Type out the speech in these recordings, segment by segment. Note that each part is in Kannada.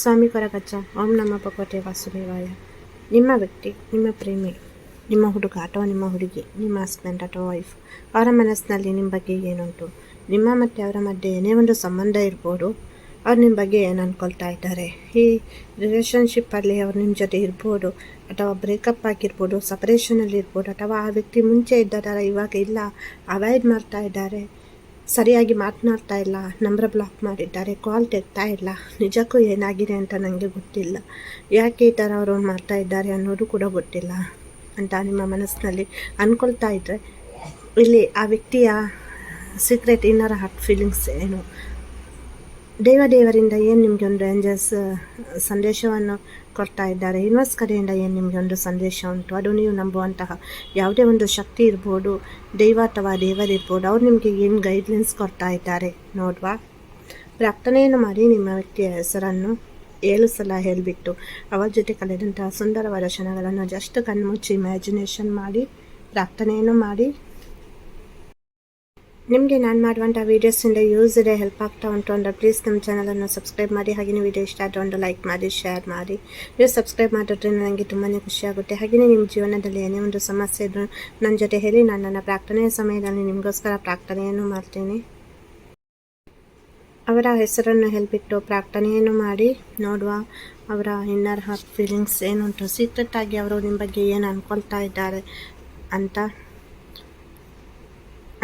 ಸ್ವಾಮಿ ಗಜ್ಜ ಓಂ ನಮ್ಮ ಪಕೋಟೆ ವಾಸುದೇವಾಯ. ನಿಮ್ಮ ವ್ಯಕ್ತಿ, ನಿಮ್ಮ ಪ್ರೇಮಿ, ನಿಮ್ಮ ಹುಡುಗ ಅಥವಾ ನಿಮ್ಮ ಹುಡುಗಿ, ನಿಮ್ಮ ಹಸ್ಬೆಂಡ್ ಅಥವಾ ವೈಫ್ ಅವರ ಮನಸ್ಸಿನಲ್ಲಿ ನಿಮ್ಮ ಬಗ್ಗೆ ಏನುಂಟು? ನಿಮ್ಮ ಮತ್ತು ಅವರ ಮಧ್ಯೆ ಏನೇ ಒಂದು ಸಂಬಂಧ ಇರ್ಬೋದು, ಅವ್ರು ನಿಮ್ಮ ಬಗ್ಗೆ ಏನು ಅಂದ್ಕೊಳ್ತಾ ಇದ್ದಾರೆ? ಈ ರಿಲೇಷನ್ಶಿಪ್ಪಲ್ಲಿ ಅವ್ರು ನಿಮ್ಮ ಜೊತೆ ಇರ್ಬೋದು, ಅಥವಾ ಬ್ರೇಕಪ್ ಆಗಿರ್ಬೋದು ಸಪ್ರೇಷನಲ್ಲಿ ಇರ್ಬೋದು, ಅಥವಾ ಆ ವ್ಯಕ್ತಿ ಮುಂಚೆ ಇದ್ದಾರ, ಇವಾಗ ಇಲ್ಲ ಅವಾಯ್ಡ್ ಮಾಡ್ತಾ ಇದ್ದಾರೆ? ಸರಿಯಾಗಿ ಮಾತನಾಡ್ತಾ ಇಲ್ಲ, ನಂಬರ್ ಬ್ಲಾಕ್ ಮಾಡಿದ್ದಾರೆ ಕಾಲ್ ತೆಗ್ತಾ ಇಲ್ಲ, ನಿಜಕ್ಕೂ ಏನಾಗಿದೆ ಅಂತ ನನಗೆ ಗೊತ್ತಿಲ್ಲ. ಯಾಕೆ ಈ ಥರ ಅವರು ಮಾಡ್ತಾ ಇದ್ದಾರೆ ಅನ್ನೋದು ಕೂಡ ಗೊತ್ತಿಲ್ಲ ಅಂತ ನಿಮ್ಮ ಮನಸ್ಸಿನಲ್ಲಿ ಅಂದ್ಕೊಳ್ತಾ ಇದ್ದರೆ ಇಲ್ಲಿ ಆ ವ್ಯಕ್ತಿಯ ಸೀಕ್ರೆಟ್ ಇನ್ನರ ಹಾರ್ಟ್ ಫೀಲಿಂಗ್ಸ್ ಏನು? ದೇವ ದೇವರಿಂದ ಏನು ನಿಮಗೆ ಒಂದು ಏಂಜಲ್ಸ್ ಸಂದೇಶವನ್ನು ಕೊಡ್ತಾ ಇದ್ದಾರೆ? ಯೂನಿವರ್ಸ್ ಕಡೆಯಿಂದ ಏನು ನಿಮಗೆ ಒಂದು ಸಂದೇಶ ಉಂಟು? ಅದು ನೀವು ನಂಬುವಂತಹ ಯಾವುದೇ ಒಂದು ಶಕ್ತಿ ಇರ್ಬೋದು, ದೈವ ಅಥವಾ ದೇವರಿರ್ಬೋದು ಅವ್ರು ನಿಮಗೆ ಏನು ಗೈಡ್ಲೈನ್ಸ್ ಕೊಡ್ತಾ ಇದ್ದಾರೆ ನೋಡುವ? ಪ್ರಾರ್ಥನೆಯನ್ನು ಮಾಡಿ ನಿಮ್ಮ ವ್ಯಕ್ತಿಯ ಹೆಸರನ್ನು ಏಳು ಸಲ ಹೇಳಿಬಿಟ್ಟು, ಅವರ ಜೊತೆ ಕಳೆದಂತಹ ಸುಂದರವಾದ ಕ್ಷಣಗಳನ್ನು ಜಸ್ಟ್ ಕಣ್ಮುಚ್ಚಿ ಇಮ್ಯಾಜಿನೇಷನ್ ಮಾಡಿ, ಪ್ರಾರ್ಥನೆಯನ್ನು ಮಾಡಿ ನಿಮಗೆ ನಾನು ಮಾಡುವಂಥ ವೀಡಿಯೋಸಿಂದ ಯೂಸ್ ಇದೆ ಹೆಲ್ಪ್ ಆಗ್ತಾ ಉಂಟು ಅಂದರೆ ಪ್ಲೀಸ್ ನಮ್ಮ ಚಾನಲನ್ನು ಸಬ್ಸ್ಕ್ರೈಬ್ ಮಾಡಿ. ಹಾಗೆ ವಿಡಿಯೋ ಇಷ್ಟ ಆದರೆ ಒಂದು ಲೈಕ್ ಮಾಡಿ ಶೇರ್ ಮಾಡಿ. ನೀವು ಸಬ್ಸ್ಕ್ರೈಬ್ ಮಾಡಿದ್ರೆ ನನಗೆ ತುಂಬಾ ಖುಷಿಯಾಗುತ್ತೆ ಹಾಗೆಯೇ ನಿಮ್ಮ ಜೀವನದಲ್ಲಿ ಏನೇ ಒಂದು ಸಮಸ್ಯೆ ಇದ್ದರೂ ನನ್ನ ಜೊತೆ ಹೇಳಿ, ನಾನು ನನ್ನ ಪ್ರಾರ್ಥನೆಯ ಸಮಯದಲ್ಲಿ ನಿಮಗೋಸ್ಕರ ಪ್ರಾರ್ಥನೆಯನ್ನು ಮಾಡ್ತೀನಿ. ಅವರ ಹೆಸರನ್ನು ಹೇಳಿಬಿಟ್ಟು ಪ್ರಾರ್ಥನೆಯನ್ನು ಮಾಡಿ. ನೋಡುವ ಅವರ ಇನ್ನರ್ ಹಾರ್ಟ್ ಫೀಲಿಂಗ್ಸ್ ಏನುಂಟು. ಸೀಕ್ರೆಟ್ ಆಗಿ ಅವರು ನಿಮ್ಮ ಬಗ್ಗೆ ಏನು ಅಂದ್ಕೊಳ್ತಾ ಇದ್ದಾರೆ ಅಂತ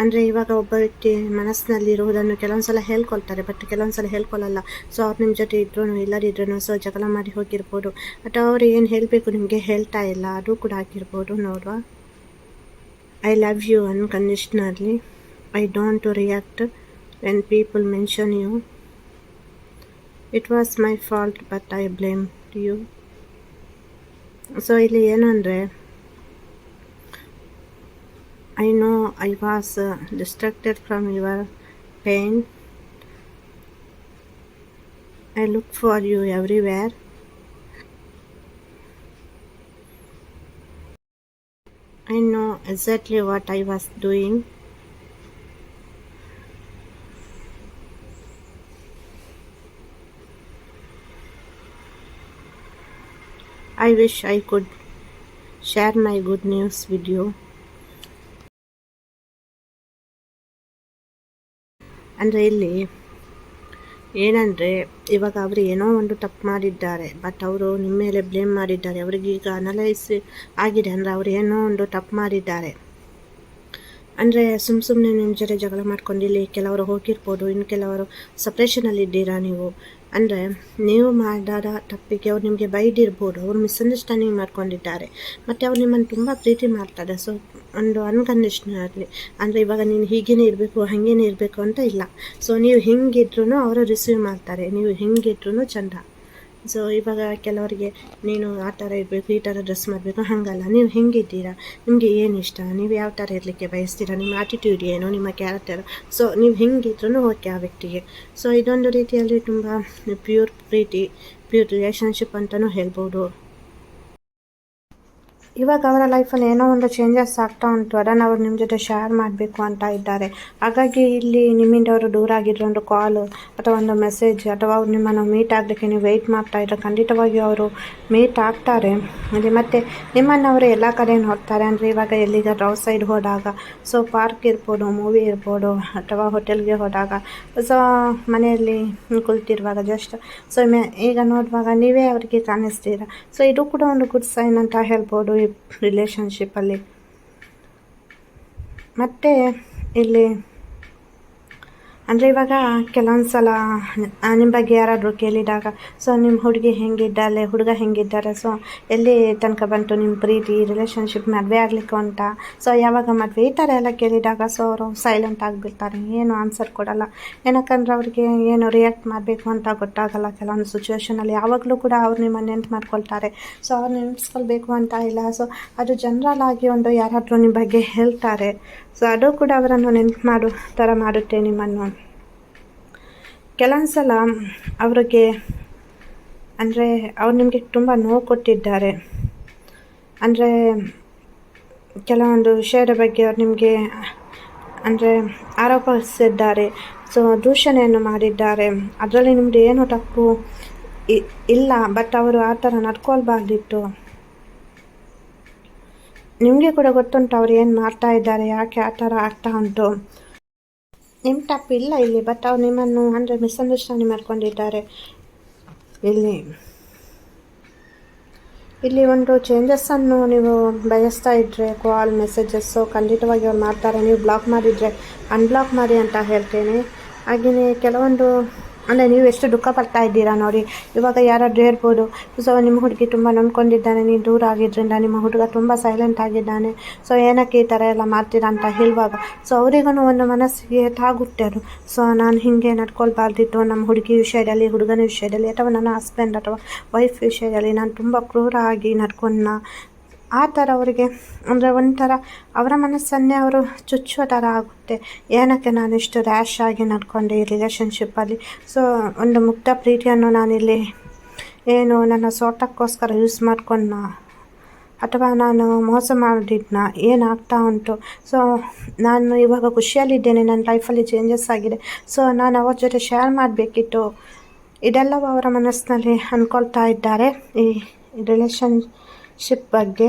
ಅಂದರೆ ಇವಾಗ ಒಬ್ಬ ವ್ಯಕ್ತಿ ಮನಸ್ಸಿನಲ್ಲಿ ಇರುವುದನ್ನು ಕೆಲವೊಂದು ಸಲ ಹೇಳ್ಕೊಳ್ತಾರೆ ಬಟ್ ಕೆಲವೊಂದು ಸಲ ಹೇಳ್ಕೊಳ್ಳಲ್ಲ ಸೊ ಅವ್ರು ನಿಮ್ಮ ಜೊತೆ ಇದ್ರೂ ಇಲ್ಲದಿದ್ರೂ ಸೊ ಜಗಳ ಮಾಡಿ ಹೋಗಿರ್ಬೋದು. ಬಟ್ ಅವ್ರು ಏನು ಹೇಳಬೇಕು ನಿಮಗೆ ಹೇಳ್ತಾ ಇಲ್ಲ, ಅದು ಕೂಡ ಆಗಿರ್ಬೋದು ನೋಡುವ. I love you unconditionally I don't to react when people mention you it was my fault but I blame you so ಇಲ್ಲಿ ಏನಂದರೆ I know I was uh, distracted from your pain. I look for you everywhere. I know exactly what I was doing. I wish I could share my good news with you. ಅಂದರೆ ಇಲ್ಲಿ ಏನಂದರೆ ಇವಾಗ ಅವರು ಏನೋ ಒಂದು ತಪ್ಪು ಮಾಡಿದ್ದಾರೆ ಬಟ್ ಅವರು ನಿಮ್ಮ ಮೇಲೆ ಬ್ಲೇಮ್ ಮಾಡಿದ್ದಾರೆ. ಅವರಿಗೆ ಈಗ ಅನಲೈಸ್ ಆಗಿದೆ ಅಂದರೆ ಅವರು ಏನೋ ಒಂದು ತಪ್ಪು ಮಾಡಿದ್ದಾರೆ. ಅಂದರೆ ಸುಮ್ಮ ಸುಮ್ಮನೆ ನಿಮ್ಮ ಜೊತೆ ಜಗಳ ಮಾಡ್ಕೊಂಡಿಲ್ಲಿ ಕೆಲವರು ಹೋಗಿರ್ಬೋದು ಇನ್ನು ಕೆಲವರು ಸಪ್ರೇಷನಲ್ಲಿದ್ದೀರಾ ನೀವು? ಅಂದರೆ ನೀವು ಮಾಡಿದ ತಪ್ಪಿಗೆ ಅವ್ರು ನಿಮಗೆ ಬೈದಿರ್ಬೋದು, ಅವ್ರು ಮಿಸ್ಅಂಡರ್ಸ್ಟ್ಯಾಂಡಿಂಗ್ ಮಾಡ್ಕೊಂಡಿದ್ದಾರೆ. ಮತ್ತು ಅವ್ರು ನಿಮ್ಮನ್ನು ತುಂಬ ಪ್ರೀತಿ ಮಾಡ್ತಾರೆ. ಸೊ ಒಂದು ಅನ್ಕಂಡೀಷ್ನರ್ಲಿ ಅಂದರೆ ಇವಾಗ ನೀನು ಹೀಗೇನೆ ಇರಬೇಕು, ಹಾಗೇನೆ ಇರಬೇಕು ಅಂತ ಇಲ್ಲ. ಸೊ ನೀವು ಹೆಂಗಿದ್ರು ಅವರು ರಿಸೀವ್ ಮಾಡ್ತಾರೆ. ನೀವು ಹೆಂಗಿದ್ರು ಚಂದ. ಸೊ ಇವಾಗ ಕೆಲವರಿಗೆ ನೀನು ಆ ಥರ ಇರಬೇಕು, ಈ ಥರ ಡ್ರೆಸ್ ಮಾಡಬೇಕು, ಹಾಗಲ್ಲ. ನೀವು ಹೆಂಗಿದ್ದೀರಾ? ನಿಮಗೆ ಏನು ಇಷ್ಟ? ನೀವು ಯಾವ ಥರ ಇರಲಿಕ್ಕೆ ಬಯಸ್ತೀರಾ? ನಿಮ್ಮ ಆಟಿಟ್ಯೂಡ್ ಏನು? ನಿಮ್ಮ ಕ್ಯಾರೆಕ್ಟರ್ ಸೊ ನೀವು ಹೆಂಗಿದ್ರೂ ಓಕೆ ಆ ವ್ಯಕ್ತಿಗೆ. ಸೊ ಇದೊಂದು ರೀತಿಯಲ್ಲಿ ತುಂಬ ಪ್ಯೂರ್ ಪ್ರೀತಿ ಪ್ಯೂರ್ ರಿಲೇಷನ್ಶಿಪ್ ಅಂತಲೂ ಹೇಳ್ಬೋದು. ಇವಾಗ ಅವರ ಲೈಫಲ್ಲಿ ಏನೋ ಒಂದು ಚೇಂಜಸ್ ಆಗ್ತಾ ಉಂಟು. ಅದನ್ನು ಅವರು ನಿಮ್ಮ ಜೊತೆ ಶೇರ್ ಮಾಡಬೇಕು ಅಂತ ಇದ್ದಾರೆ. ಹಾಗಾಗಿ ಇಲ್ಲಿ ನಿಮ್ಮಿಂದ ಅವರು ದೂರ ಆಗಿದ್ರು ಒಂದು ಕಾಲ್ ಅಥವಾ ಒಂದು ಮೆಸೇಜ್ ಅಥವಾ ಅವ್ರು ನಿಮ್ಮನ್ನು ಮೀಟ್ ಆಗಲಿಕ್ಕೆ ನೀವು ವೆಯ್ಟ್ ಮಾಡ್ತಾ ಇದ್ದರೆ ಖಂಡಿತವಾಗಿ ಅವರು ಮೀಟ್ ಆಗ್ತಾರೆ. ಅಲ್ಲಿ ಮತ್ತು ನಿಮ್ಮನ್ನು ಅವರು ಎಲ್ಲ ಕಡೆ ನೋಡ್ತಾರೆ ಅಂದರೆ ಇವಾಗ ಎಲ್ಲಿಗ ಔಟ್ ಸೈಡ್ ಹೋದಾಗ ಸೊ ಪಾರ್ಕ್ ಇರ್ಬೋದು ಮೂವಿ ಇರ್ಬೋದು, ಅಥವಾ ಹೋಟೆಲ್ಗೆ ಹೋದಾಗ ಸೊ ಮನೆಯಲ್ಲಿ ಕುಳಿತಿರುವಾಗ ಜಸ್ಟ್ ಸೊ ಈಗ ನೋಡುವಾಗ ನೀವೇ ಅವರಿಗೆ ಕಾಣಿಸ್ತೀರಾ? ಸೊ ಇದು ಕೂಡ ಒಂದು ಗುಡ್ ಸೈನ್ ಅಂತ ಹೇಳ್ಬೋದು. ಈ ರಿಲೇಷನ್ಶಿಪ್ಪಲ್ಲಿ ಮತ್ತು ಇಲ್ಲಿ ಅಂದರೆ ಇವಾಗ ಕೆಲವೊಂದು ಸಲ ನಿಮ್ಮ ಬಗ್ಗೆ ಯಾರಾದರೂ ಕೇಳಿದಾಗ ಸೊ ನಿಮ್ಮ ಹುಡುಗಿ ಹೆಂಗಿದ್ದಾಳೆ? ಹುಡುಗ ಹೆಂಗಿದ್ದಾರೆ? ಸೊ ಎಲ್ಲಿ ತನಕ ಬಂತು ನಿಮ್ಮ ಪ್ರೀತಿ ರಿಲೇಷನ್ಶಿಪ್ ಮದುವೆ ಆಗಲಿಕ್ಕೆ ಅಂತ? ಸೊ ಯಾವಾಗ ಮದುವೆ? ಈ ಥರ ಎಲ್ಲ ಕೇಳಿದಾಗ ಸೊ ಅವರು ಸೈಲೆಂಟ್ ಆಗಿಬಿಡ್ತಾರೆ. ಏನು ಆನ್ಸರ್ ಕೊಡಲ್ಲ. ಏನಕ್ಕಂದ್ರೆ ಅವ್ರಿಗೆ ಏನು ರಿಯಾಕ್ಟ್ ಮಾಡಬೇಕು ಅಂತ ಗೊತ್ತಾಗಲ್ಲ. ಕೆಲವೊಂದು ಸಿಚುವೇಷನಲ್ಲಿ ಯಾವಾಗಲೂ ಕೂಡ ಅವ್ರು ನಿಮ್ಮ ನೆನ್ಪು ಮಾಡ್ಕೊಳ್ತಾರೆ. ಸೊ ಅವ್ರು ನೆನೆಸ್ಕೊಳ್ಬೇಕು ಅಂತ ಇಲ್ಲ. ಸೊ ಅದು ಜನರಲ್ ಆಗಿ ಒಂದು ಯಾರಾದರೂ ನಿಮ್ಮ ಬಗ್ಗೆ ಹೇಳ್ತಾರೆ. ಸೊ ಅದು ಕೂಡ ಅವರನ್ನು ನೆನ್ಪು ಮಾಡೋ, ಥರ ಮಾಡುತ್ತೆ ನಿಮ್ಮನ್ನು. ಕೆಲವೊಂದು ಸಲ ಅವರಿಗೆ, ಅಂದರೆ ಅವ್ರು ನಿಮಗೆ ತುಂಬ ನೋವು ಕೊಟ್ಟಿದ್ದಾರೆ. ಅಂದರೆ ಕೆಲವೊಂದು ವಿಷಯದ ಬಗ್ಗೆ ಅವ್ರು ನಿಮಗೆ, ಅಂದರೆ ಆರೋಪಿಸಿದ್ದಾರೆ ಸೊ ದೂಷಣೆಯನ್ನು ಮಾಡಿದ್ದಾರೆ. ಅದರಲ್ಲಿ ನಿಮ್ಮದು ಏನು ತಪ್ಪು ಇಲ್ಲ ಬಟ್ ಅವರು ಆ ಥರ ನಡ್ಕೊಳ್ಬಾರ್ದಿತ್ತು. ನಿಮಗೆ ಕೂಡ ಗೊತ್ತುಂಟು ಅವ್ರು ಏನು ಮಾಡ್ತಾ ಇದ್ದಾರೆ, ಯಾಕೆ ಆ ಥರ ಆಗ್ತಾ ಉಂಟು? ನಿಮ್ಮ ತಪ್ಪಿಲ್ಲ ಇಲ್ಲಿ ಬಟ್ ಅವ್ರು ನಿಮ್ಮನ್ನು ಅಂದರೆ ಮಿಸ್ಅಂಡರ್ಸ್ಟ್ಯಾಂಡಿಂಗ್ ಮಾಡ್ಕೊಂಡಿದ್ದಾರೆ. ಇಲ್ಲಿ ಇಲ್ಲಿ ಒಂದು ಚೇಂಜಸ್ಸನ್ನು ನೀವು ಬಯಸ್ತಾ ಇದ್ದರೆ ಕಾಲ್ ಮೆಸೇಜಸ್ಸು ಖಂಡಿತವಾಗಿ ಅವ್ರು ಮಾಡ್ತಾರೆ. ನೀವು ಬ್ಲಾಕ್ ಮಾಡಿದರೆ ಅನ್ಬ್ಲಾಕ್ ಮಾಡಿ ಅಂತ ಹೇಳ್ತೇನೆ. ಹಾಗೆಯೇ ಕೆಲವೊಂದು ಅಂದರೆ ನೀವು ಎಷ್ಟು ದುಃಖ ಪಡ್ತಾ ಇದ್ದೀರಾ ನೋಡಿ. ಇವಾಗ ಯಾರಾದರೂ ಹೇಳ್ಬೋದು. ಸೊ ನಿಮ್ಮ ಹುಡುಗಿ ತುಂಬ ನೊಂದ್ಕೊಂಡಿದ್ದಾನೆ. ನೀವು ದೂರ ಆಗಿದ್ದರಿಂದ ನಿಮ್ಮ ಹುಡುಗ ತುಂಬ ಸೈಲೆಂಟ್ ಆಗಿದ್ದಾನೆ. ಸೊ ಏನಕ್ಕೆ ಈ ಥರ ಎಲ್ಲ ಮಾಡ್ತೀರಾ ಅಂತ ಹೇಳುವಾಗ ಸೊ ಅವರಿಗೂ ಒಂದು ಮನಸ್ಸಿಗೆ ತಾಗುತ್ತೆ ಅದು. ಸೊ ನಾನು ಹೀಗೆ ನಡ್ಕೊಳ್ಬಾರ್ದಿತ್ತು. ನಮ್ಮ ಹುಡುಗಿ ವಿಷಯದಲ್ಲಿ, ಹುಡುಗನ ವಿಷಯದಲ್ಲಿ, ಅಥವಾ ನನ್ನ ಹಸ್ಬೆಂಡ್ ಅಥವಾ ವೈಫ್ ವಿಷಯದಲ್ಲಿ ನಾನು ತುಂಬ ಕ್ರೂರ ಆಗಿ ನಡ್ಕೊಂಡ ಆ ಥರ ಅವರಿಗೆ, ಅಂದರೆ ಒಂಥರ ಅವರ ಮನಸ್ಸನ್ನೇ ಅವರು ಚುಚ್ಚುವ ಥರ ಆಗುತ್ತೆ. ಏನಕ್ಕೆ ನಾನು ಇಷ್ಟು ರ್ಯಾಶ್ ಆಗಿ ನಡ್ಕೊಂಡೆ ಈ ರಿಲೇಷನ್ಶಿಪ್ಪಲ್ಲಿ ಸೊ ಒಂದು ಮುಕ್ತ ಪ್ರೀತಿಯನ್ನು ನಾನಿಲ್ಲಿ ಏನು ನನ್ನ ಸೋಟಕ್ಕೋಸ್ಕರ ಯೂಸ್ ಮಾಡ್ಕೊಂಡ ಅಥವಾ ನಾನು ಮೋಸ ಮಾಡಿದ್ನ? ಏನಾಗ್ತಾ ಉಂಟು? ಸೊ ನಾನು ಇವಾಗ ಖುಷಿಯಲ್ಲಿದ್ದೇನೆ, ನನ್ನ ಲೈಫಲ್ಲಿ ಚೇಂಜಸ್ ಆಗಿದೆ. ಸೊ ನಾನು ಅವ್ರ ಜೊತೆ ಶೇರ್ ಮಾಡಬೇಕಿತ್ತು. ಇದೆಲ್ಲವೂ ಅವರ ಮನಸ್ಸಿನಲ್ಲಿ ಅಂದ್ಕೊಳ್ತಾ ಇದ್ದಾರೆ ಈ ರಿಲೇಷನ್ಶಿಪ್ ಬಗ್ಗೆ.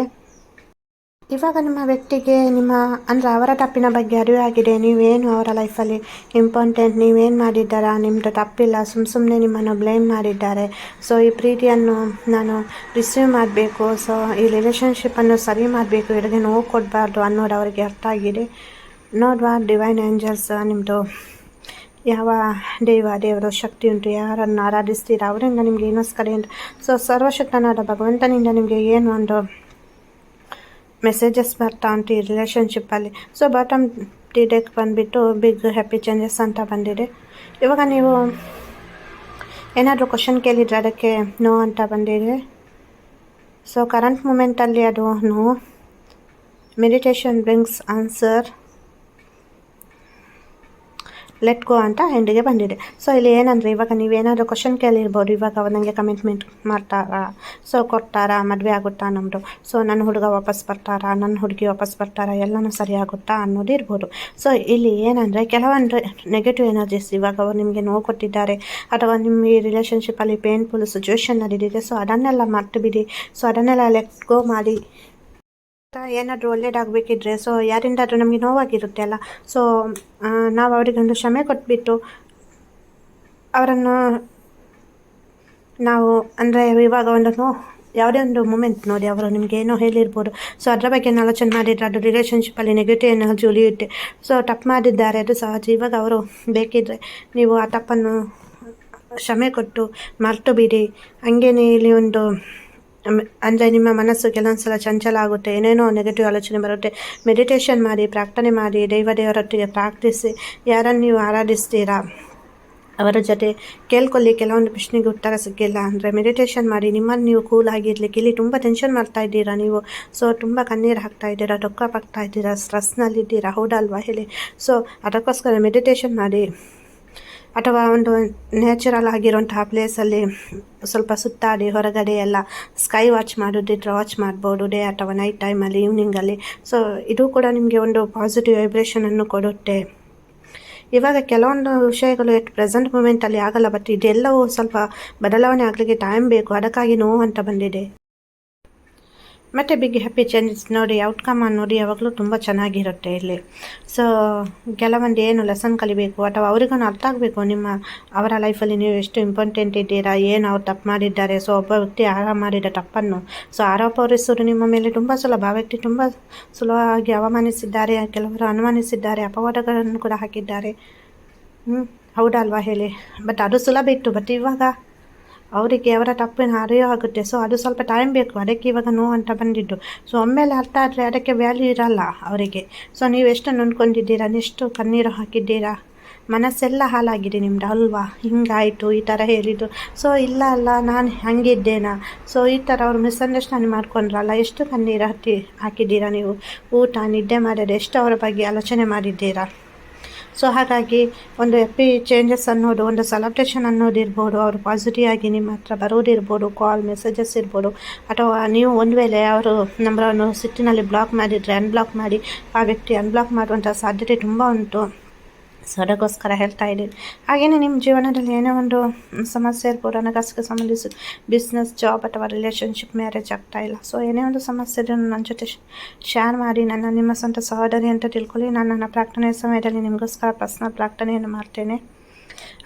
ಇವಾಗ ನಿಮ್ಮ ವ್ಯಕ್ತಿಗೆ ನಿಮ್ಮ, ಅಂದರೆ ಅವರ ತಪ್ಪಿನ ಬಗ್ಗೆ ಅರಿವಾಗಿದೆ ನೀವೇನು ಅವರ ಲೈಫಲ್ಲಿ ಇಂಪಾರ್ಟೆಂಟ್ ನೀವೇನು ಮಾಡಿದ್ದಾರಾ? ನಿಮ್ಮದು ತಪ್ಪಿಲ್ಲ. ಸುಮ್ಮ ಸುಮ್ಮನೆ ನಿಮ್ಮನ್ನು ಬ್ಲೇಮ್ ಮಾಡಿದ್ದಾರೆ. ಸೊ ಈ ಪ್ರೀತಿಯನ್ನು ನಾನು ರಿಸೀವ್ ಮಾಡಬೇಕು. ಸೊ ಈ ರಿಲೇಷನ್ಶಿಪ್ಪನ್ನು ಸರಿ ಮಾಡಬೇಕು. ಇವರಿಗೆ ನೋವು ಕೊಡಬಾರ್ದು ಅನ್ನೋದು ಅವರಿಗೆ ಅರ್ಥ ಆಗಿದೆ. ನೋಡುವ ಡಿವೈನ್ ಏಂಜಲ್ಸ್ ನಿಮ್ಮದು ಯಾವ ದೈವ ದೇವರ ಶಕ್ತಿ ಉಂಟು, ಯಾರನ್ನು ಆರಾಧಿಸ್ತೀರಾ? ಅವರಿಂದ ನಿಮಗೆ ಏನೋಸ್ಕರ ಅಂತ. ಸೊ ಸರ್ವಶಕ್ತನಾದ ಭಗವಂತನಿಂದ ನಿಮಗೆ ಏನು ಒಂದು ಮೆಸೇಜಸ್ ಬರ್ತಾ ಉಂಟು ಈ ರಿಲೇಷನ್ಶಿಪ್ಪಲ್ಲಿ ಸೊ ಬಾಟಮ್ ಟಿ ಡೆಕ್ ಬಂದುಬಿಟ್ಟು ಬಿಗ್ ಹ್ಯಾಪಿ ಚೇಂಜಸ್ ಅಂತ ಬಂದಿದೆ. ಇವಾಗ ನೀವು ಏನಾದರೂ ಕ್ವಶನ್ ಕೇಳಿದರೆ ಅದಕ್ಕೆ ನೋ ಅಂತ ಬಂದಿದೆ. ಸೊ ಕರೆಂಟ್ ಮೂಮೆಂಟಲ್ಲಿ ಅದು no meditation brings answer let go ಅಂತ ಎಂಡಿಗೆ ಬಂದಿದೆ. ಸೊ ಇಲ್ಲಿ ಏನಂದರೆ ಇವಾಗ ನೀವೇನಾದರೂ ಕ್ವಶನ್ ಕೇಳಿರ್ಬೋದು. ಇವಾಗ ನನಗೆ ಕಮಿಟ್ಮೆಂಟ್ ಮಾಡ್ತಾರಾ? ಸೊ ಕೊಡ್ತಾರಾ? ಮದುವೆ ಆಗುತ್ತಾ ನಮ್ಮದು ಸೊ ನನ್ನ ಹುಡುಗ ವಾಪಸ್ ಬರ್ತಾರಾ? ನನ್ನ ಹುಡುಗಿ ವಾಪಸ್ ಬರ್ತಾರಾ? ಎಲ್ಲನೂ ಸರಿ ಆಗುತ್ತಾ ಅನ್ನೋದು ಇರ್ಬೋದು ಸೊ ಇಲ್ಲಿ ಏನಂದರೆ ಕೆಲವೊಂದು ನೆಗೆಟಿವ್ ಎನರ್ಜೀಸ್ ಇವಾಗ ಅವ್ರು ನಿಮಗೆ ನೋವು ಕೊಟ್ಟಿದ್ದಾರೆ. ಅಥವಾ ನಿಮ್ಮ ಈ ರಿಲೇಷನ್ಶಿಪ್ಪಲ್ಲಿ ಪೇನ್ಫುಲ್ ಸಿಚುವೇಶನ್ ನಡೀತಿದೆ. ಸೊ ಅದನ್ನೆಲ್ಲ ಮರ್ತು ಬಿಡಿ ಸೊ ಅದನ್ನೆಲ್ಲ ಲೆಟ್ ಗೋ ಮಾಡಿ. ಏನಾದರೂ ಒಳ್ಳೇದಾಗಬೇಕಿದ್ರೆ ಸೊ ಯಾರಿಂದಾದರೂ ನಮಗೆ ನೋವಾಗಿರುತ್ತೆ ಅಲ್ಲ. ಸೊ ನಾವು ಅವರಿಗೊಂದು ಕ್ಷಮೆ ಕೊಟ್ಬಿಟ್ಟು ಅವರನ್ನು ನಾವು, ಅಂದರೆ ಇವಾಗ ಒಂದು ನೋ, ಯಾವುದೇ ಒಂದು ಮೂಮೆಂಟ್ ನೋಡಿ ಅವರು ನಿಮಗೆ ಏನೋ ಹೇಳಿರ್ಬೋದು. ಸೊ ಅದರ ಬಗ್ಗೆ ಆಲೋಚನೆ ಮಾಡಿದರೆ ಅದು ರಿಲೇಷನ್ಶಿಪ್ಪಲ್ಲಿ ನೆಗೆಟಿವ್ ಎನರ್ಜಿ ಉಳಿಯುತ್ತೆ. ಸೊ ತಪ್ಪು ಮಾಡಿದ್ದಾರೆ, ಅದು ಸಹಜ. ಇವಾಗ ಅವರು ಬೇಕಿದ್ರೆ ನೀವು ಆ ತಪ್ಪನ್ನು ಕ್ಷಮೆ ಕೊಟ್ಟು ಮರೆತು ಬಿಡಿ. ಹಂಗೇನೆ ಇಲ್ಲಿ ಒಂದು ಅಂದರೆ ನಿಮ್ಮ ಮನಸ್ಸು ಕೆಲವೊಂದು ಸಲ ಚಂಚಲ ಆಗುತ್ತೆ, ಏನೇನೋ ನೆಗೆಟಿವ್ ಆಲೋಚನೆ ಬರುತ್ತೆ. ಮೆಡಿಟೇಷನ್ ಮಾಡಿ, ಪ್ರಾರ್ಥನೆ ಮಾಡಿ, ದೈವ ದೇವರೊಟ್ಟಿಗೆ ಪ್ರಾರ್ಥಿಸಿ, ಯಾರನ್ನು ನೀವು ಆರಾಧಿಸ್ತೀರಾ? ಅವರ ಜೊತೆ ಕೇಳ್ಕೊಳ್ಳಿ, ಕೆಲವೊಂದು ಪ್ರಶ್ನೆಗೆ ಉತ್ತರ ಸಿಕ್ಕಿಲ್ಲ ಅಂದರೆ ಮೆಡಿಟೇಷನ್ ಮಾಡಿ, ನಿಮ್ಮನ್ನು ನೀವು ಕೂಲ್ ಆಗಿರಲಿಕ್ಕೆ ಇಲ್ಲಿ ತುಂಬ ಟೆನ್ಷನ್ ಮಾಡ್ತಾ ಇದ್ದೀರಾ ನೀವು? ಸೊ ತುಂಬ ಕಣ್ಣೀರು ಹಾಕ್ತಾ ಇದ್ದೀರಾ ಟೊಕ್ಕ ಪಾಕ್ತಾ ಇದ್ದೀರಾ ಸ್ಟ್ರೆಸ್ನಲ್ಲಿದ್ದೀರಾ ಹೌದಲ್ವಾ ಹೇಳಿ? ಸೊ ಅದಕ್ಕೋಸ್ಕರ ಮೆಡಿಟೇಷನ್ ಮಾಡಿ. ಅಥವಾ ಒಂದು ನ್ಯಾಚುರಲ್ ಆಗಿರುವಂತಹ ಪ್ಲೇಸಲ್ಲಿ ಸ್ವಲ್ಪ ಸುತ್ತಾಡಿ, ಹೊರಗಡೆ ಎಲ್ಲ ಸ್ಕೈ ವಾಚ್ ಮಾಡೋದಿದ್ರೆ ವಾಚ್ ಮಾಡ್ಬೋದು ಡೇ ಅಥವಾ ನೈಟ್ ಟೈಮಲ್ಲಿ ಈವ್ನಿಂಗಲ್ಲಿ ಸೊ ಇದು ಕೂಡ ನಿಮಗೆ ಒಂದು ಪಾಸಿಟಿವ್ ವೈಬ್ರೇಷನನ್ನು ಕೊಡುತ್ತೆ. ಇವಾಗ ಕೆಲವೊಂದು ವಿಷಯಗಳು ಎಟ್ ಪ್ರೆಸೆಂಟ್ ಮೂಮೆಂಟಲ್ಲಿ ಆಗಲ್ಲ ಬಟ್ ಇದೆಲ್ಲವೂ ಸ್ವಲ್ಪ ಬದಲಾವಣೆ ಆಗಲಿಕ್ಕೆ ಟೈಮ್ ಬೇಕು. ಅದಕ್ಕಾಗಿ ನೋವು ಅಂತ ಬಂದಿದೆ. ಮತ್ತು ಬಿಗ್ ಹ್ಯಾಪಿ ಚೇಂಜಸ್ ನೋಡಿ ಔಟ್ಕಮ್ ನೋಡಿ ಯಾವಾಗಲೂ ತುಂಬ ಚೆನ್ನಾಗಿರುತ್ತೆ ಇಲ್ಲಿ. ಸೊ ಕೆಲವೊಂದು ಏನು ಲೆಸನ್ ಕಲಿಬೇಕು ಅಥವಾ ಅವರಿಗೂ ಅರ್ಥ ಆಗಬೇಕು, ನಿಮ್ಮ ಅವರ ಲೈಫಲ್ಲಿ ನೀವು ಎಷ್ಟು ಇಂಪಾರ್ಟೆಂಟ್ ಇದ್ದೀರಾ, ಏನು ಅವ್ರು ತಪ್ಪು ಮಾಡಿದ್ದಾರೆ ಸೊ ಒಬ್ಬ ವ್ಯಕ್ತಿ ಆರಾಮ ಮಾಡಿದ ತಪ್ಪನ್ನು ಸೊ ಆರೋಪ ಹೊರಿಸೋರು ನಿಮ್ಮ ಮೇಲೆ ತುಂಬ ಸುಲಭ. ವ್ಯಕ್ತಿ ತುಂಬ ಸುಲಭವಾಗಿ ಅವಮಾನಿಸಿದ್ದಾರೆ, ಕೆಲವರು ಅನುಮಾನಿಸಿದ್ದಾರೆ, ಅಪವಾದಗಳನ್ನು ಕೂಡ ಹಾಕಿದ್ದಾರೆ. ಹ್ಞೂ ಹೌದಲ್ವಾ ಹೇಳಿ? ಬಟ್ ಅದು ಸುಲಭ ಇತ್ತು ಬಟ್ ಇವಾಗ ಅವರಿಗೆ ಅವರ ತಪ್ಪಿನ ಅರಿವು ಆಗುತ್ತೆ. ಸೊ ಅದು ಸ್ವಲ್ಪ ಟೈಮ್ ಬೇಕು. ಅದಕ್ಕೆ ಇವಾಗ ನೋವು ಅಂತ ಬಂದಿದ್ದು. ಸೊ ಒಮ್ಮೆಲೆ ಅರ್ಥ ಆದರೆ ಅದಕ್ಕೆ ವ್ಯಾಲ್ಯೂ ಇರಲ್ಲ ಅವರಿಗೆ. ಸೊ ನೀವು ಎಷ್ಟು ನೊಂದ್ಕೊಂಡಿದ್ದೀರಾ ಎಷ್ಟು ಕಣ್ಣೀರು ಹಾಕಿದ್ದೀರಾ? ಮನಸ್ಸೆಲ್ಲ ಹಾಳಾಗಿದೆ ನಿಮ್ದು ಅಲ್ವಾ? ಹಿಂಗಾಯಿತು, ಈ ಥರ ಹೇಳಿದ್ದು. ಸೊ ಇಲ್ಲ ಅಲ್ಲ, ನಾನು ಹಂಗಿದ್ದೇನಾ? ಸೊ ಈ ಥರ ಅವರು ಮಿಸ್ಅಂಡರ್ಸ್ಟ್ಯಾಂಡ್ ಮಾಡ್ಕೊಂಡ್ರಲ್ಲ, ಎಷ್ಟು ಕಣ್ಣೀರು ಹತ್ತಿ ಹಾಕಿದ್ದೀರಾ ನೀವು? ಊಟ, ನಿದ್ದೆ ಮಾಡಿದ್ರೆ ಎಷ್ಟು ಅವರ ಬಗ್ಗೆ ಆಲೋಚನೆ ಮಾಡಿದ್ದೀರಾ? ಸೊ ಹಾಗಾಗಿ ಒಂದು ಎಪ್ಪಿ ಚೇಂಜಸ್ ಅನ್ನೋದು, ಒಂದು ಸೆಲೆಬ್ರೇಷನ್ ಅನ್ನೋದು ಇರ್ಬೋದು ಅವರು ಪಾಸಿಟಿವ್ ಆಗಿ ನಿಮ್ಮ ಹತ್ರ ಬರೋದಿರ್ಬೋದು ಕಾಲ್ ಮೆಸೇಜಸ್ ಇರ್ಬೋದು, ಅಥವಾ ನೀವು ಒಂದು ವೇಳೆ ಅವರು ನಂಬರನ್ನು ಸಿಟ್ಟಿನಲ್ಲಿ ಬ್ಲಾಕ್ ಮಾಡಿದರೆ ಅನ್ಬ್ಲಾಕ್ ಮಾಡಿ ಆ ವ್ಯಕ್ತಿ ಅನ್ಬ್ಲಾಕ್ ಮಾಡುವಂಥ ಸಾಧ್ಯತೆ ತುಂಬ ಉಂಟು. ಸೊ ಅದಕ್ಕೋಸ್ಕರ ಹೇಳ್ತಾ ಇದ್ದೀನಿ. ಹಾಗೆಯೇ ನಿಮ್ಮ ಜೀವನದಲ್ಲಿ ಏನೇ ಒಂದು ಸಮಸ್ಯೆ ಇರ್ಬೋದು, ಹಣಕಾಸಿಗೆ ಸಂಬಂಧಿಸಿ ಬಿಸ್ನೆಸ್ ಜಾಬ್ ಅಥವಾ ರಿಲೇಷನ್ಶಿಪ್ ಮ್ಯಾರೇಜ್ ಆಗ್ತಾ ಇಲ್ಲ. ಸೊ ಏನೇ ಒಂದು ಸಮಸ್ಯೆ ಇದ್ರೂ ನನ್ನ ಜೊತೆ ಶೇರ್ ಮಾಡಿ, ನನ್ನ, ನಿಮ್ಮ ಸ್ವಂತ ಸಹೋದರಿ ಅಂತ ತಿಳ್ಕೊಳ್ಳಿ. ನಾನು ನನ್ನ ಪ್ರಾರ್ಥನೆ ಸಮಯದಲ್ಲಿ ನಿಮಗೋಸ್ಕರ ಪರ್ಸ್ನಲ್ ಪ್ರಾರ್ಥನೆಯನ್ನು ಮಾಡ್ತೇನೆ.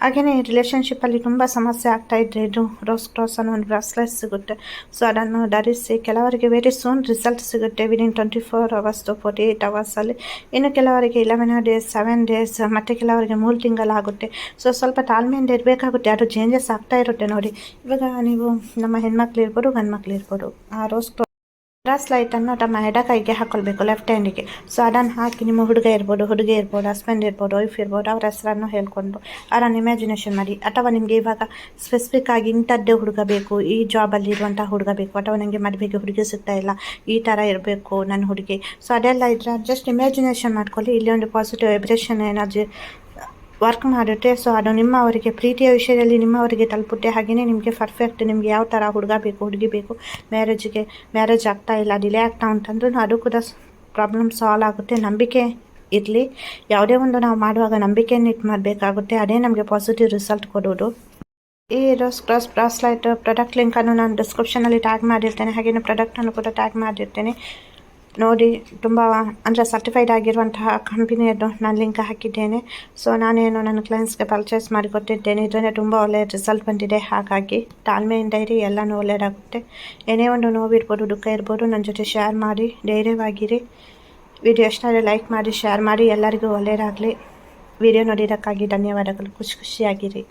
ಹಾಗೆಯೇ ರಿಲೇಷನ್ಶಿಪ್ಪಲ್ಲಿ ತುಂಬ ಸಮಸ್ಯೆ ಆಗ್ತಾ ಇದ್ರೆ ಇದು ರೋಸ್ ಕ್ರಾಸ್ ಅನ್ನೋ ಒಂದು ಬ್ರಾಸ್ಲೆಟ್ ಸಿಗುತ್ತೆ. ಸೊ ಅದನ್ನು ಧರಿಸಿ ಕೆಲವರಿಗೆ ವೆರಿ ಸೂನ್ ರಿಸಲ್ಟ್ ಸಿಗುತ್ತೆ within twenty four hours to forty eight ಅವರ್ಸಲ್ಲಿ ಇನ್ನು ಕೆಲವರಿಗೆ ಇಲೆವೆನ್ ಡೇಸ್ ಸೆವೆನ್ ಡೇಸ್ ಮತ್ತು ಕೆಲವರಿಗೆ ಮೂರು ತಿಂಗಳಾಗುತ್ತೆ. ಸೊ ಸ್ವಲ್ಪ ತಾಳ್ಮೆಯಿಂದ ಇರಬೇಕಾಗುತ್ತೆ. ಅದು ಚೇಂಜಸ್ ಆಗ್ತಾ ಇರುತ್ತೆ ನೋಡಿ. ಇವಾಗ ನೀವು ನಮ್ಮ ಹೆಣ್ಮಕ್ಳು ಇರ್ಬೋದು ಗಂಡು ಮಕ್ಳು ಇರ್ಬೋದು, ಆ ರೋಸ್ ಬ್ರಾಸ್ ಲೈಟನ್ನು ತಮ್ಮ ಎಡ ಕೈಗೆ ಹಾಕೊಳ್ಬೇಕು ಲೆಫ್ಟ್ ಹ್ಯಾಂಡಿಗೆ ಸೊ ಅದನ್ನು ಹಾಕಿ ನಿಮ್ಮ ಹುಡುಗ ಇರ್ಬೋದು, ಹುಡುಗಿ ಇರ್ಬೋದು ಹಸ್ಬೆಂಡ್ ಇರ್ಬೋದು ವೈಫ್ ಇರ್ಬೋದು, ಅವರ ಹೆಸರನ್ನು ಹೇಳ್ಕೊಂಡು ಅದನ್ನು ಇಮ್ಯಾಜಿನೇಷನ್ ಮಾಡಿ. ಅಥವಾ ನಿಮಗೆ ಇವಾಗ ಸ್ಪೆಸಿಫಿಕ್ ಆಗಿ ಇಂಥದ್ದೇ ಹುಡುಗ ಬೇಕು, ಈ ಜಾಬಲ್ಲಿ ಇರುವಂಥ ಹುಡುಗ ಬೇಕು, ಅಥವಾ ನನಗೆ ಮದುವೆಗೆ ಹುಡುಗಿ ಸಿಗ್ತಾ ಇಲ್ಲ, ಈ ಥರ ಇರಬೇಕು ನನ್ನ ಹುಡುಗಿ. ಸೊ ಅದೆಲ್ಲ ಇದ್ರೆ ಜಸ್ಟ್ ಇಮ್ಯಾಜಿನೇಷನ್ ಮಾಡ್ಕೊಳ್ಳಿ. ಇಲ್ಲಿ ಒಂದು ಪಾಸಿಟಿವ್ ವೈಬ್ರೇಷನ್ ಎನರ್ಜಿ ವರ್ಕ್ ಮಾಡುತ್ತೆ ಸೊ ಅದು ನಿಮ್ಮ ಅವರಿಗೆ ಪ್ರೀತಿಯ ವಿಷಯದಲ್ಲಿ ನಿಮ್ಮವರಿಗೆ ತಲುಪುತ್ತೆ. ಹಾಗೆಯೇ ನಿಮಗೆ ಪರ್ಫೆಕ್ಟ್ ನಿಮಗೆ ಯಾವ ಥರ ಹುಡುಗ ಬೇಕು, ಹುಡುಗಿ ಬೇಕು ಮ್ಯಾರೇಜಿಗೆ ಮ್ಯಾರೇಜ್ ಆಗ್ತಾ ಇಲ್ಲ ಡಿಲೇ ಆಗ್ತಾ ಅಂತಂದ್ರೂ ಅದು ಕೂಡ ಪ್ರಾಬ್ಲಮ್ ಸಾಲ್ವ್ ಆಗುತ್ತೆ. ನಂಬಿಕೆ ಇರಲಿ. ಯಾವುದೇ ಒಂದು ನಾವು ಮಾಡುವಾಗ ನಂಬಿಕೆಯನ್ನು ಇಟ್ಟು ಮಾಡಬೇಕಾಗುತ್ತೆ. ಅದೇ ನಮಗೆ ಪಾಸಿಟಿವ್ ರಿಸಲ್ಟ್ ಕೊಡೋದು. ಈ ರೋಸ್ ಕ್ರಾಸ್ ಬ್ರಾಸ್ಲೈಟ್ ಪ್ರಾಡಕ್ಟ್ ಲಿಂಕನ್ನು ನಾನು ಡಿಸ್ಕ್ರಿಪ್ಷನಲ್ಲಿ ಟ್ಯಾಗ್ ಮಾಡಿರ್ತೇನೆ. ಹಾಗೆಯೇ ಪ್ರಾಡಕ್ಟನ್ನು ಕೂಡ ಟ್ಯಾಗ್ ಮಾಡಿರ್ತೇನೆ. ನೋಡಿ ತುಂಬ, ಅಂದರೆ ಸರ್ಟಿಫೈಡ್ ಆಗಿರುವಂತಹ ಕಂಪನಿಯದ್ದು ನಾನು ಲಿಂಕ್ ಹಾಕಿದ್ದೇನೆ. ಸೊ ನಾನೇನು ನನ್ನ ಕ್ಲೈಂಟ್ಸ್ಗೆ ಪರ್ಚೇಸ್ ಮಾಡಿಕೊಟ್ಟಿದ್ದೇನೆ. ಇದರಿಂದ ತುಂಬ ಒಳ್ಳೆಯ ರಿಸಲ್ಟ್ ಬಂದಿದೆ. ಹಾಗಾಗಿ, ತಾಳ್ಮೆಯಿಂದ ಇರಿ, ಎಲ್ಲನೂ ಒಳ್ಳೆಯದಾಗುತ್ತೆ ಏನೇ ಒಂದು ನೋವಿರ್ಬೋದು, ದುಃಖ ಇರ್ಬೋದು ನನ್ನ ಜೊತೆ ಶೇರ್ ಮಾಡಿ, ಧೈರ್ಯವಾಗಿರಿ. ವಿಡಿಯೋ ಎಷ್ಟಾದರೆ ಲೈಕ್ ಮಾಡಿ ಶೇರ್ ಮಾಡಿ, ಎಲ್ಲರಿಗೂ ಒಳ್ಳೆಯದಾಗಲಿ ವಿಡಿಯೋ ನೋಡಿದ್ದಕ್ಕಾಗಿ ಧನ್ಯವಾದಗಳು. ಖುಷಿ ಖುಷಿಯಾಗಿರಿ.